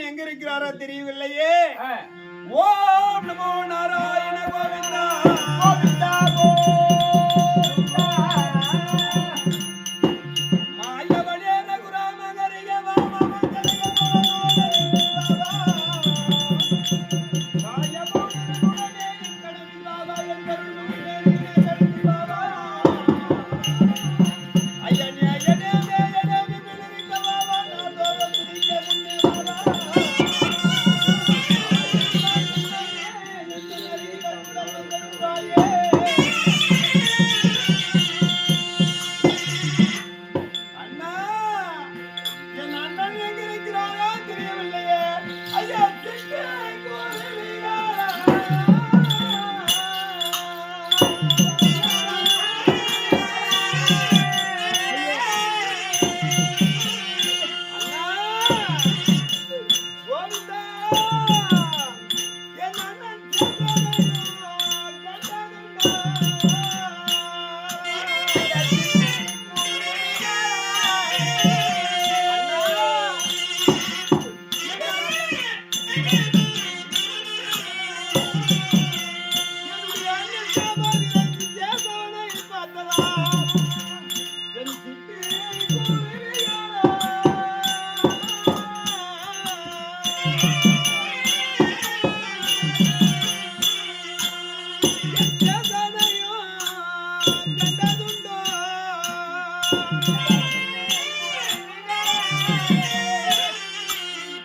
முருகன் எங்க இருக்கிறாரோ தெரியவில்லையே ஓம் நமோ நாராயண கோவிந்தா கோவிந்தா.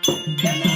Amen.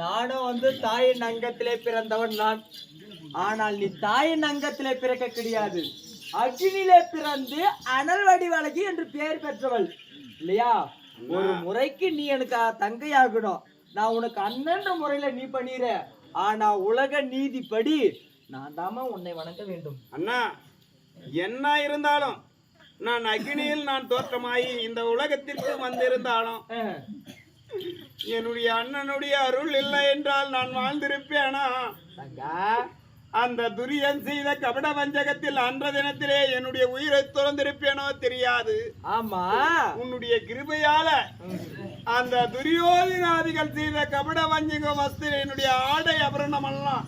நானும் வந்து தாயின் அங்கத்திலே பிறந்தவன் நான். ஆனால் நீ தாயின் அங்கத்திலே பிறக்க கிடையாது. அக்னியிலே பிறந்து அனல் வடிவழகி என்று பெயர் பெற்றவள். இல்லையா? ஒரு முறைக்கு நீ எனக்கு தங்கையாகணும். நான் உனக்கு அண்ணன்ற முறையில நீ பண்ணிற ஆனா உலக நீதிப்படி நான் தாமா உன்னை வணங்க வேண்டும். அண்ணா என்ன இருந்தாலும் நான் அக்னியில் நான் தோற்றமாயி இந்த உலகத்திற்கு வந்திருந்தாலும் என்னுடைய அண்ணனுடைய அருள் இல்லை என்றால் நான் வாழ்ந்திருப்பேனா? அந்த துரியன் செய்த கபட வஞ்சகத்தில் அன்ற தினத்திலே என்னுடைய உயிரை துறந்திருப்பேனோ தெரியாது. ஆமா. உன்னுடைய கிருபையால அந்த துரியோதனாதிகள் செய்த கபட வஞ்சக வஸ்து என்னுடைய ஆடை அபரணமெல்லாம்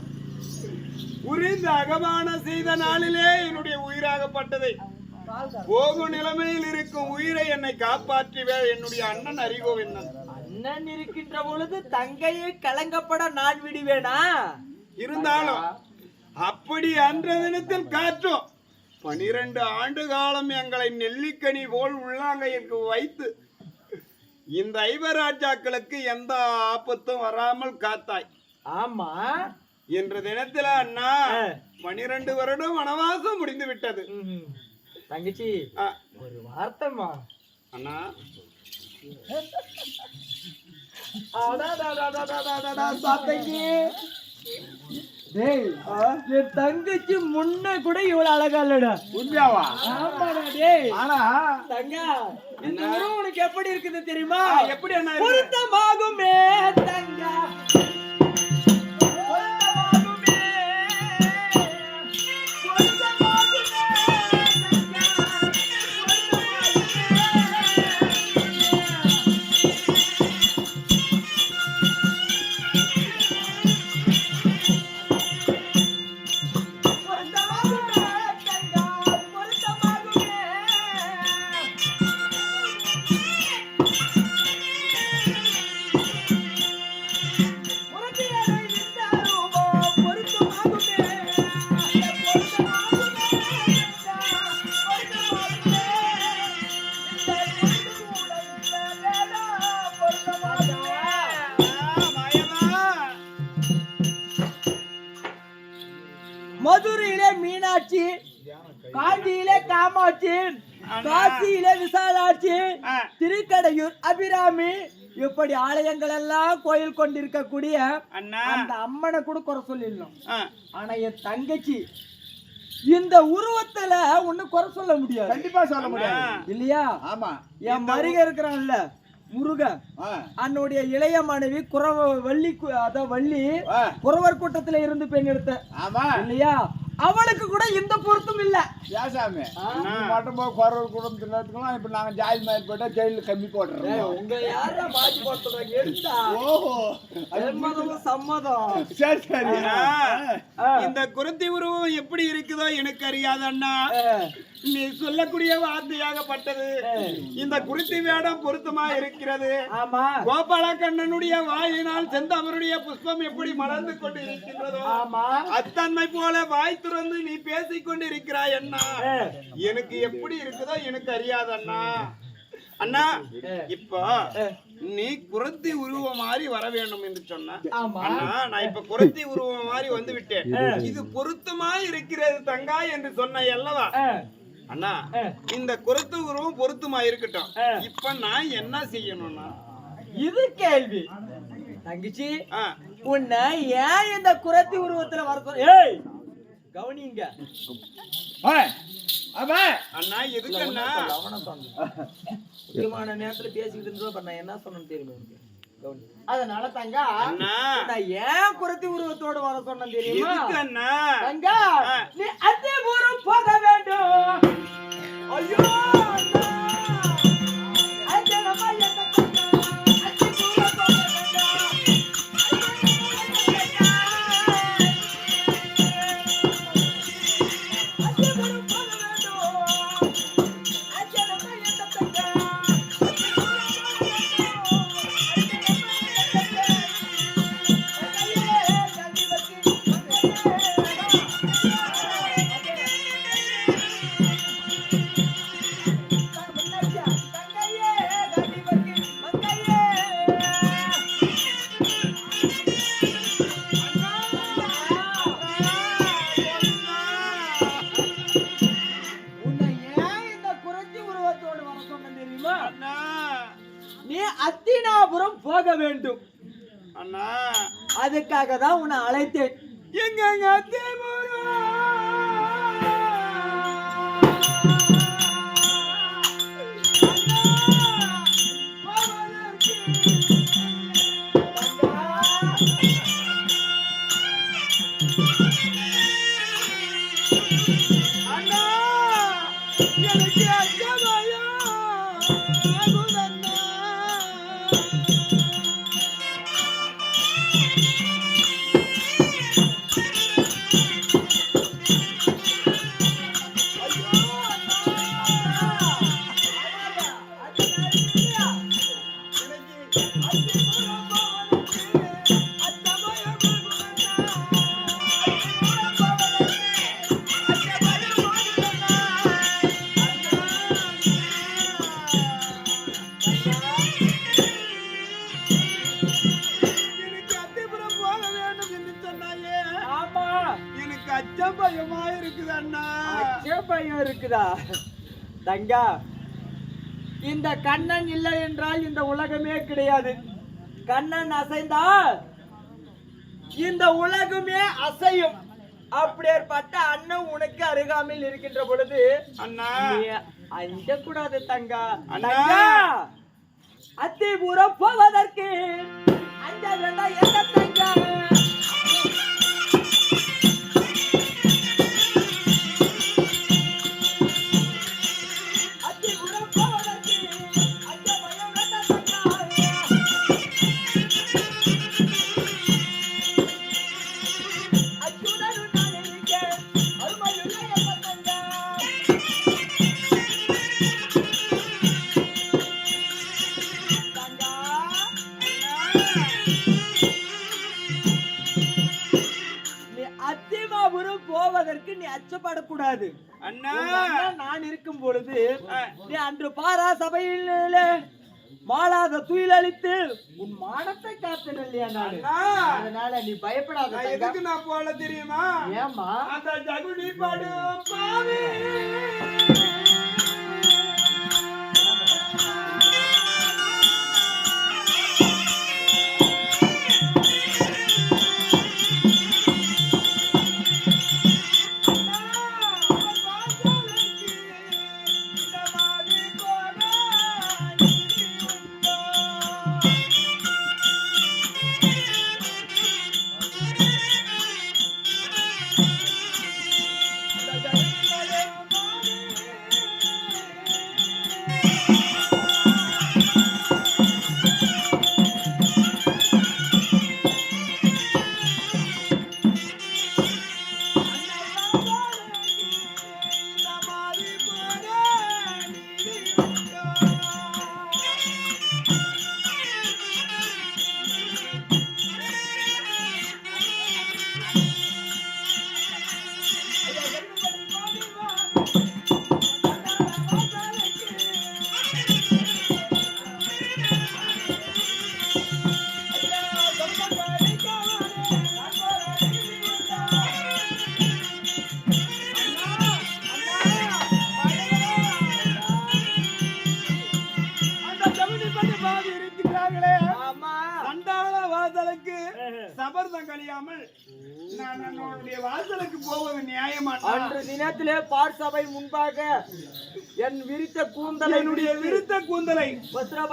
உரிந்த அகமான செய்த நாளிலே என்னுடைய உயிராகப்பட்டதை. போகும் நிலைமையில் இருக்கும் உயிரை என்னை காப்பாற்றிவே. என்னுடைய அண்ணன் அறிகோவிந்தன் அண்ணன் இருக்கின்ற பொழுது தங்கையை கலங்கப்பட நான் விடுவேனா? இருந்தாலும் அப்படி அன்ற தினத்தில் காற்றும் பனிரெண்டு ஆண்டு காலம் எங்களை நெல்லிக்கனி போல் உள்ளாங்கைக்கு வைத்து இந்த ஐவராஜாக்களுக்கு எந்த ஆபத்தும் வராமல் காத்தாய். ஆமா. என்ற தினத்துல அண்ணா பனிரெண்டு வருடம் வனவாசம் முடிந்து விட்டது. தங்கச்சி ஒரு வார்த்தைமா அண்ணா டேய் என் தங்கச்சி முன்ன கூட இவ்வளவு அழகா இல்லடா உண்மையாவா ஆமாடா டேய் ஆனா தங்கா இந்த உறவு உனக்கு எப்படி இருக்குது தெரியுமா எப்படி இருக்கு? பொருத்தமாகுமே தங்கா காசியிலே விசாலாட்சி. திருக்கடையூர் அபிராமி. இப்படி ஆலயங்கள் எல்லாம் கோயில் கொண்டிருக்கக்கூடிய அண்ணா. அந்த அம்மனை கூட குறை சொல்லிடலாம் ஆ, ஆனா என் தங்கச்சி இந்த உருவத்துல ஒண்ணு குறை சொல்ல முடியாது. கண்டிப்பா சொல்ல முடியாது. இல்லையா? ஆமா. என் மருக இருக்கிறான்ல முருகன். ஆ, அன்னுடைய இளைய மனைவி குறவ வள்ளி கு- அத வள்ளி குறவர் கூட்டத்துல இருந்து பெண் எடுத்த. ஆமா. இல்லையா? அவளுக்கு கூட இந்த பொருத்தம் இல்ல. ஏசாமி. மட்டும் போய் இப்ப நாங்க ஜாதி மாதிரி போயிட்டா ஜெயில கம்மி போடுறோம். உங்க யாரா மாத்தி போட்டுறாங்க எடுத்தா? ஓஹோ. சம்மதம் சம்மதம். சரி சரி. அண்ணா, ஆ. இந்த குருத்தி உருவம் எப்படி இருக்குதோ எனக்கு அறியாது அண்ணா நீ சொல்லக்கூடிய வார்த்தையாகப்பட்டது. இந்த குருத்தி வேடம் பொருத்தமா இருக்கிறது. ஆமா. கோபால கண்ணனுடைய வாயினால் செந்தமருடைய புஷ்பம் எப்படி மலர்ந்து கொண்டு இருக்கின்றதோ ஆமா. அத்தன்மை போல வாய் துறந்து நீ பேசிக் கொண்டு இருக்கிறாய் அண்ணா எனக்கு எப்படி இருக்குதோ எனக்கு அறியாது அண்ணா. அண்ணா இப்போ நீ குரத்தி உருவம் மாதிரி வர வேண்டும் என்று சொன்ன. அண்ணா நான் இப்ப குரத்தி உருவம் மாதிரி வந்து விட்டேன். இது பொருத்தமா இருக்கிறது தங்கா என்று சொன்ன அல்லவா? அண்ணா. இந்த குரத்து உருவம் பொருத்தமா இருக்கட்டும். இப்ப நான் என்ன செய்யணும்னா? இது கேள்வி. தங்கச்சி உன்னை ஏன் இந்த குரத்தி உருவத்துல வர ஏய்! கவனிங்க. ஆமா அண்ணா எதுக்கு அண்ணா முக்கியமான நேரத்துல பேசிக்கிட்டு நான் என்ன சொன்னேன்னு தெரியுமா? கவனி. அதனால தங்க அண்ணா. நான் ஏன் குரத்தி உருவத்தோட வர சொன்னேன் தெரியுமா? தங்க. நீ அத்திபுரம் போக வேண்டும். ஐயோ நீ அத்தினாபுரம் போக வேண்டும். அண்ணா. அதுக்காக தான் உன்னை அழைத்தேன். எங்க அத்தியாபுரம் இந்த கண்ணன் இல்லை என்றால் இந்த உலகமே கிடையாது. கண்ணன் அசைந்தால் இந்த உலகமே அசையும். அப்படியேற்பட்ட அண்ணன் உனக்கு அருகாமையில் இருக்கின்ற பொழுது அண்ணா. அஞ்ச கூடாது தங்கா. அண்ணா. தங்கா அத்திபுரம் போவதற்கு அஞ்ச வேண்டாம் என்ன தங்கா. மாளாத துயில் அளித்து உன் மானத்தை காத்தன இல்லையா நான்? அதனால நீ பயப்படாத. எதுக்கு நான் போல தெரியுமா? ஏம்மா? அந்த ஜகுனி பாடு பாவி.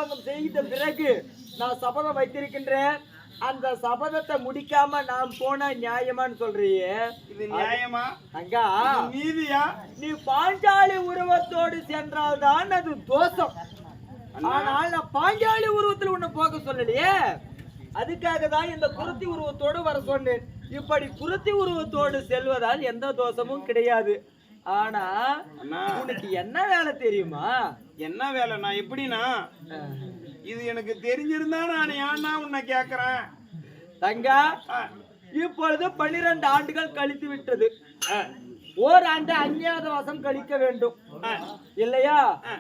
வஸ்திரபங்கம் செய்த பிறகு நான் சபதம் வைத்திருக்கின்றேன். அந்த சபதத்தை முடிக்காம நான் போன நியாயமான்னு சொல்றியே. இது நியாயமா? அங்கா. நீதியா? நீ பாஞ்சாலி உருவத்தோடு சென்றால்தான் அது தோஷம். ஆனால் நான் பாஞ்சாலி உருவத்தில் உன்னை போக சொல்லலையே. அதுக்காக தான் இந்த குருத்தி உருவத்தோடு வர சொன்னேன். இப்படி குருத்தி உருவத்தோடு செல்வதால் எந்த தோஷமும் கிடையாது. ஆனா உனக்கு என்ன வேலை தெரியுமா? என்ன வேலை நான் எப்படின்னா இது எனக்கு தெரிஞ்சிருந்தா நான் ஏன்னா உன்னை கேக்குறேன்? தங்கா இப்பொழுது பன்னிரண்டு ஆண்டுகள் கழித்து விட்டது. ஓராண்டு அஞ்ஞாதவாசம் கழிக்க வேண்டும். இல்லையா?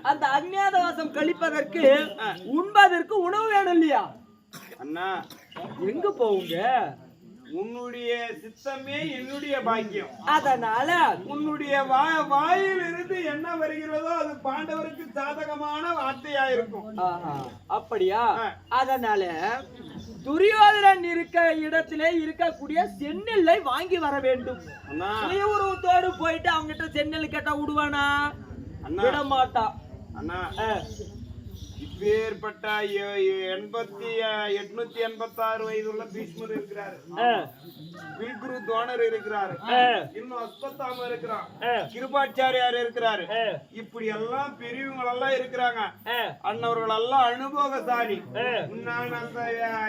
அந்த அஞ்ஞாதவாசம் கழிப்பதற்கு உண்பதற்கு உணவு வேணும் இல்லையா? அண்ணா. எங்க போவுங்க? உன்னுடைய சித்தமே என்னுடைய பாக்கியம். அதனால உன்னுடைய வாயில் இருந்து என்ன வருகிறதோ அது பாண்டவருக்கு சாதகமான வார்த்தையா இருக்கும் அப்படியா. அதனால துரியோதனன் இருக்க இடத்திலே இருக்கக்கூடிய செந்நெல்லை வாங்கி வர வேண்டும். உருவத்தோடு போயிட்டு அவங்க கிட்ட செந்நெல் கேட்டா விடுவானா. விட மாட்டான் அண்ணா. இப்பேற்பட்ட எண்பத்தி எட்நூத்தி எண்பத்தி ஆறு வயதுள்ள பீஷ்மர் இருக்கிறாரு. வில்குரு துவானர் இருக்கிறாரு. இன்னும் அஸ்வத்தாம இருக்கிறான். கிருபாச்சாரியார் இருக்கிறாரு. இப்படி எல்லாம் பெரியவங்க எல்லாம் இருக்கிறாங்க. அன்னவர்கள் எல்லாம் அனுபவசாலி ஆ. நான் அந்த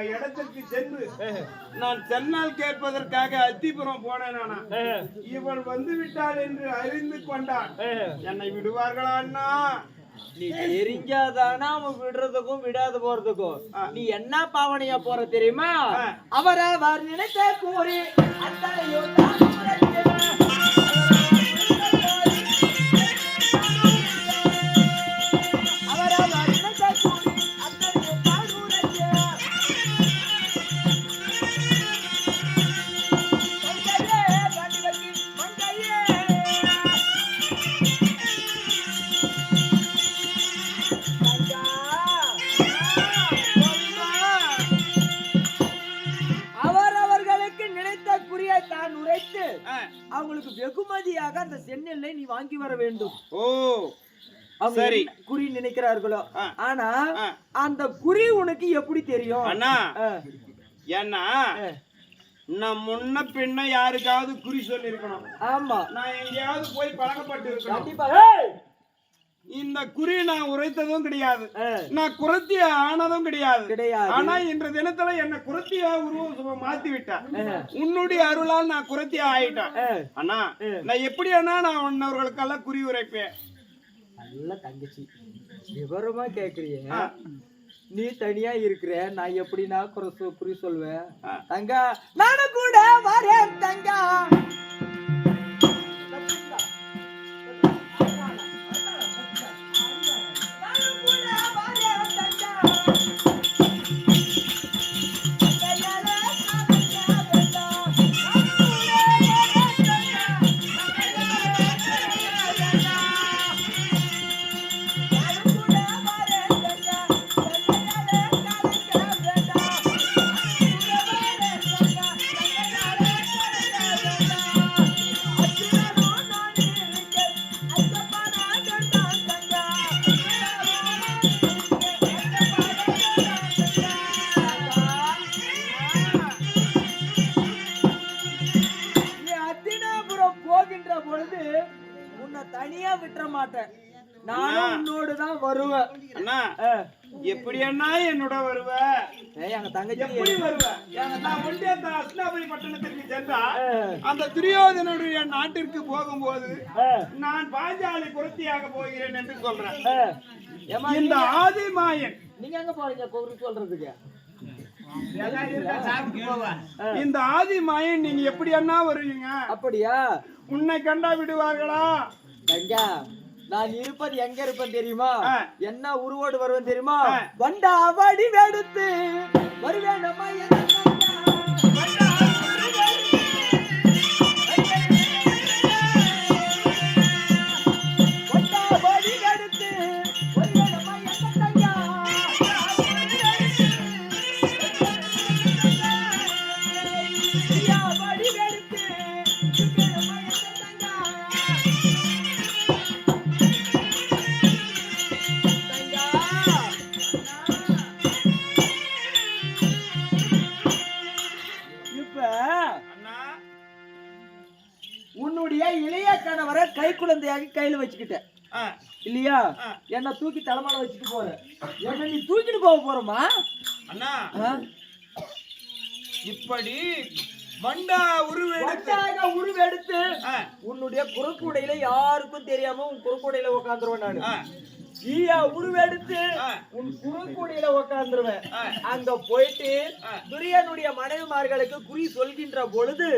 இடத்துக்கு சென்று நான் சென்னால் கேட்பதற்காக அத்திபுரம் போனேன் நானா. ஆ, இவள் வந்து விட்டாள் என்று அறிந்து கொண்டான். என்னை விடுவார்களா அண்ணா? நீ தெரிஞ்சாதானா அவன் விடுறதுக்கும் விடாத போறதுக்கும். நீ என்ன பாவனையா போற தெரியுமா. அவரை நினைத்த கூறி அத்தனையோ அந்த செந்நெல்லை நீ வாங்கி வர வேண்டும் ஓ சரி. குறி நினைக்கிறார்களோ. ஆனா. அந்த குறி உனக்கு எப்படி தெரியும் அண்ணா ஏன்னா. நான் முன்ன பின்ன யாருக்காவது குறி சொல்லி இருக்கணும் ஆமா நான் எங்கேயாவது போய் பழக்கப்பட்டு இருக்கணும் கண்டிப்பா! இந்த குறி நான் உரைத்ததும் கிடையாது. நான் குரத்திய ஆனதும் கிடையாது. கிடையாது. ஆனா இன்ற தினத்துல என்ன குரத்தியா உருவம் மாத்தி விட்டேன் ஆ, உன்னுடைய அருளால் நான் குரத்தியா ஆயிட்டேன். அண்ணா. நான் எப்படி அண்ணா நான் உன்னவர்களுக்கெல்லாம் குறி உரைப்பேன்? நல்ல தங்கச்சி. விவரமா கேக்குறிய. நீ தனியா இருக்கிற நான் எப்படி நான் குறை குறி சொல்வேன். தங்கா நானும் கூட வரேன் தங்கா. எப்படி வருவ? நான் ஒன்றே அந்த அஸ்னாபுரி பட்டணத்திற்கு சென்றா ஆ. அந்த துரியோதனுடைய நாட்டிற்கு போகும்போது நான் பாஞ்சாலி புரத்தியாக போகிறேன் என்று சொல்றேன். இந்த நீங்க- ஆதிமாயன் நீங்க எங்க போறீங்க சொல்றதுக்கு. இந்த ஆதிமாயன் நீங்க எப்படி அண்ணா வருவீங்க? அப்படியா? உன்னை கண்டா விடுவார்களா? தங்கா நான் இருப்பது எங்க இருப்பேன் தெரியுமா. என்ன உருவோடு வருவேன் தெரியுமா. வண்டா வடி வெடுத்து வருவேன் அம்மா என்ன தூக்கி தலைமையில வச்சுட்டு போற. என்ன நீ தூக்கிட்டு போக போறமா? அண்ணா. இப்படி வண்டா உருவெடுத்து. வட்டாக உருவெடுத்து உன்னுடைய குறுக்குடையில யாருக்கும் தெரியாம உன் குறுக்குடையில உட்காந்துருவேன் நானு. ஈயா உருவெடுத்து. உன் குறுக்குடையில உட்காந்துருவேன் ஆ. அங்க போயிட்டு. துரியனுடைய மனைவிமார்களுக்கு குறி சொல்கின்ற பொழுது.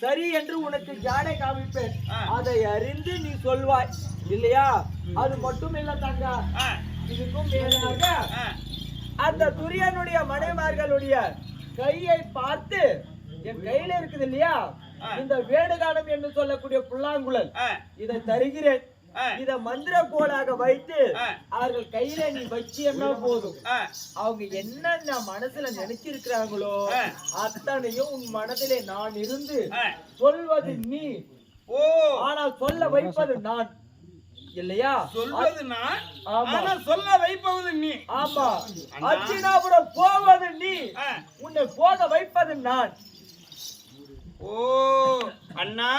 சரி என்று உனக்கு ஜாடை காமிப்பேன். அதை அறிந்து நீ சொல்வாய். இல்லையா அது மட்டும் இல்ல தங்கா இதுக்கும் மேலாக. அந்த துரியனுடைய மனைவிமார்களுடைய கையை பார்த்து என் கையில இருக்குது இல்லையா. இந்த வேடுகானம் என்று சொல்லக்கூடிய புல்லாங்குழல் இதை தருகிறேன் இத மந்திர கோலாக வைத்து. அவர்கள் கையில நீ வச்சியன்னா போதும். அவங்க என்னென்ன மனசுல நினைச்சிருக்கிறாங்களோ. அத்தனையும் உன் மனதிலே நான் இருந்து. சொல்வது நீ ஓ ஆனால் சொல்ல வைப்பது நான் இல்லையா? சொல்வது நான். ஆனா சொல்ல வைப்பது நீ. ஆமா. அண்ணா. அர்ஜுனாபுரம் போவது நீ. உன்னை போக வைப்பது நான். ஓ அண்ணா.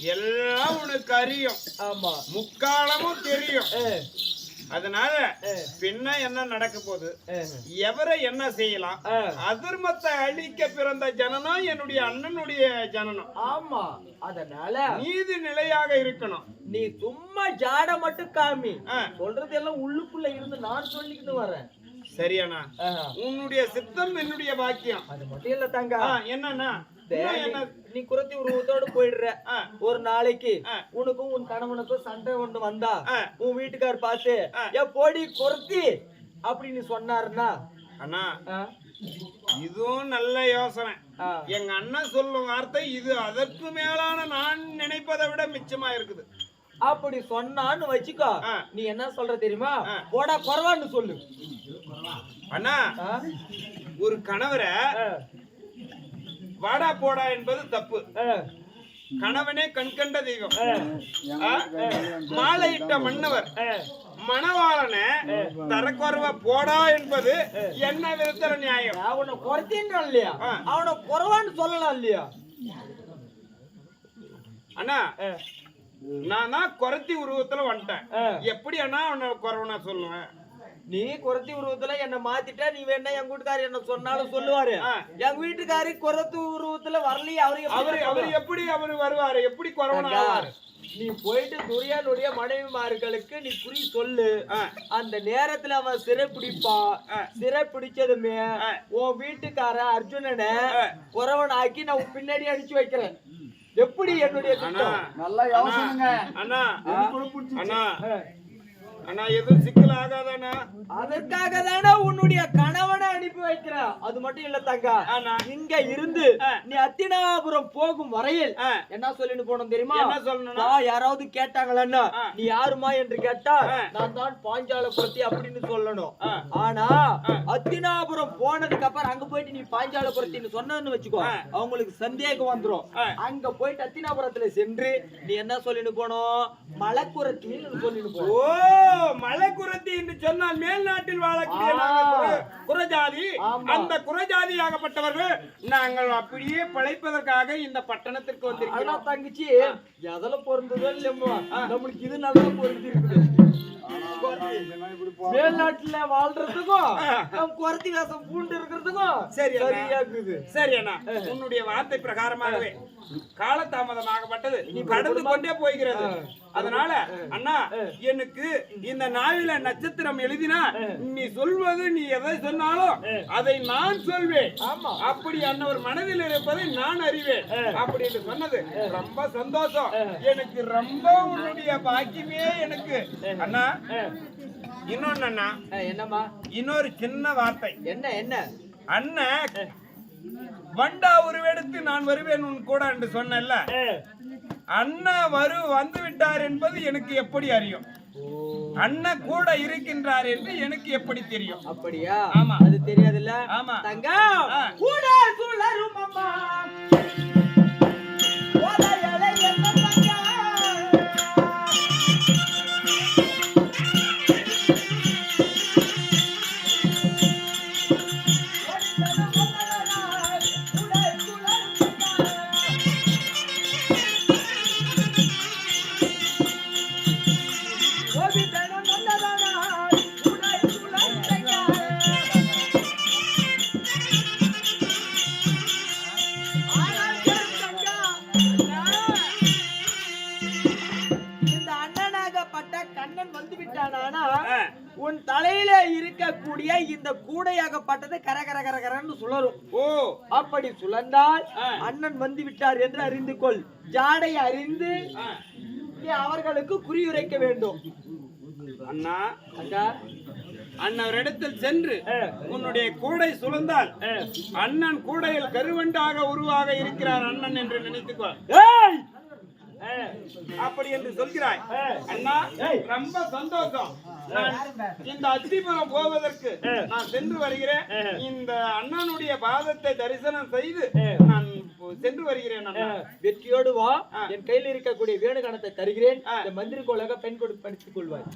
எல்லாம் உனக்கு அறியும். ஆமா. முக்காலமும் தெரியும். அதனால பின்ன என்ன நடக்க போகுது? எவரை என்ன செய்யலாம். அதர்மத்தை அழிக்க பிறந்த ஜனனம் என்னுடைய அண்ணனுடைய ஜனனம் ஆமா. அதனால நீதி நிலையாக இருக்கணும். நீ சும்மா ஜாட மட்டும் காமி. சொல்றது எல்லாம் உள்ளுக்குள்ள இருந்து நான் சொல்லிக்கிட்டு வரேன். சரியாண்ணா. உன்னுடைய சித்தம் என்னுடைய பாக்கியம். அது மட்டும் இல்ல தங்க. ஆ, என்னண்ணா? இன்னும் என்ன நீ குரத்தி உருவத்தோட போயிடுற. ஒரு நாளைக்கு. உனக்கும் உன் கணவனுக்கும் சண்டை ஒண்ணு வந்தா. உன் வீட்டுக்கார் பார்த்து. ஏ போடி குரத்தி அப்படின்னு சொன்னாருன்னா அண்ணா இதுவும் நல்ல யோசனை. எங்க அண்ணன் சொல்லும் வார்த்தை இது அதற்கு மேலான நான் நினைப்பதை விட மிச்சமா இருக்குது அப்படி சொன்னான்னு வச்சுக்கோ. நீ என்ன சொல்ற தெரியுமா. போடா குறவான்னு சொல்லு அண்ணா? ஒரு கணவரை வாடா போடா என்பது தப்பு. கணவனே கண்கண்ட தெய்வம்? மாலையிட்ட மன்னவர். மணவாளனை தரக்குறவ போடா என்பது என்ன விதத்துல நியாயம்? நான் உன்னை குறைச்சின்றான் இல்லையா. அவனை குறவான்னு சொல்லலாம் இல்லையா? அண்ணா நான் தான் குறைத்தி உருவத்துல வந்துட்டேன். எப்படி அண்ணா உன்னை குறவனா சொல்லுவேன்? நீ குறத்தி உருவத்துல என்ன மாத்திட்டா நீ வேணா எங்க வீட்டுக்காரர் என்ன சொன்னாலும் சொல்லுவாரு. எங்க வீட்டுக்காரி குறத்து உருவத்துல வரலையே அவரு அவரு அவர்? எப்படி அவர் வருவாரு எப்படி குறவனா தங்கா, ஆவாரு நீ போயிட்டு துரியானுடைய மனைவிமார்களுக்கு நீ குறி சொல்லு. அந்த நேரத்துல அவன் சிறை பிடிப்பான். சிறை பிடிச்சதுமே. உன் வீட்டுக்கார அர்ஜுனனை. குறவன் ஆக்கி நான் பின்னாடி அனுப்பிச்சு வைக்கிறேன் எப்படி என்னுடைய நல்ல யோசனைங்க அண்ணா. அண்ணா ஆ. அண்ணா எதுவும் சிக்கல் ஆகாதாண்ணா அதற்காக தானே உன்னுடைய கணவனை அனுப்பி வைக்கிறேன் அது மட்டும் இல்ல தங்கா இங்க இருந்து. நீ அத்தினாபுரம் போகும் வரையில். என்ன சொல்லிட்டு போனோம் தெரியுமா என்ன சொல்லணும்னா வா, யாராவது கேட்டாங்களா. நீ யாருமா என்று கேட்டா. நான் தான் பாஞ்சால குரத்தி அப்படின்னு சொல்லணும். ஆனா அத்தினாபுரம் போனதுக்கு அப்புறம் அங்க போயிட்டு நீ பாஞ்சால குரத்தின்னு சொன்னன்னு வச்சுக்கோ. அவங்களுக்கு சந்தேகம் வந்துரும் ஆ. அங்க போயிட்டு அத்தினாபுரத்துல சென்று நீ என்ன சொல்லிட்டு போனோம் மலைக்குரத்தின்னு சொல்லிட்டு போ மலை குரத்தி என்று சொன்னால் வாழக்கூடிய. நாங்கள் குர- குரஜாதி. ஆமா. அந்த குரஜாதியாகப்பட்டவர்கள் நாங்கள் அப்படியே பிழைப்பதற்காக இந்த பட்டணத்திற்கு வந்திருக்கிறோம். தங்கச்சி எதுல பொருந்ததோ இல்லையோ நம்மளுக்கு இது நல்லா பொருந்தி மேல்நாட்டுல வாழ்றதுக்கும் குறத்தி வேஷம் பூண்டு இருக்கிறதுக்கும் சரி. சரியா இருக்குது. சரி அண்ணா. உன்னுடைய வார்த்தை பிரகாரமாகவே காலதாமதமாகப்பட்டது. கடந்து கொண்டே போகிறது. அதனால அண்ணா எனக்கு இந்த நாவில நட்சத்திரம் எழுதினா நீ சொல்வது நீ எதை சொன்னாலும் அதை நான் சொல்வேன். அப்படி அன்னவர் மனதில் இருப்பதை நான் அறிவேன். அப்படி என்று சொன்னது ரொம்ப சந்தோஷம். எனக்கு ரொம்ப உன்னுடைய பாக்கியமே எனக்கு. அண்ணா இன்னொன்னு அண்ணா. என்னம்மா? இன்னொரு சின்ன வார்த்தை. என்ன என்ன? அண்ணன் வண்டா உருவெடுத்து நான் வருவேன் உன் கூட என்று சொன்னேன்ல. அண்ணன் வரு வந்து விட்டார் என்பது எனக்கு எப்படி அறியும் அண்ணன் கூட இருக்கின்றார் என்று எனக்கு எப்படி தெரியும் அப்படியா ஆமா. அது தெரியாதுல்ல ஆமா. தங்கம். கூட சுழரும் அம்மா இந்த கூடையாகப்பட்டது கர கர கர கரன்னு ஓ. அப்படி சுழந்தால். அண்ணன் வந்து விட்டார் என்று அறிந்து கொள். ஜாடை அறிந்து அவர்களுக்கு குறியுரைக்க வேண்டும். அண்ணா அக்கா அன்னவரிடத்தில் சென்று உன்னுடைய கூடை சுழந்தால் அண்ணன் கூடையில் கருவண்டாக உருவாக இருக்கிறார் அண்ணன் என்று நினைத்துக்கோ. ஏய்! அப்படி என்று சொல்கிறாய். அண்ணா ரொம்ப சந்தோஷம். இந்த அத்திபுரம் போவதற்கு நான் சென்று வருகிறேன். இந்த அண்ணனுடைய பாதத்தை தரிசனம் செய்து நான் சென்று வருகிறேன் வெற்றியோடு வா. என் கையில் இருக்கக்கூடிய வேணுகணத்தை தருகிறேன். இந்த மந்திரி கோலாக பெண் கொடு படித்துக் கொள்வாய்.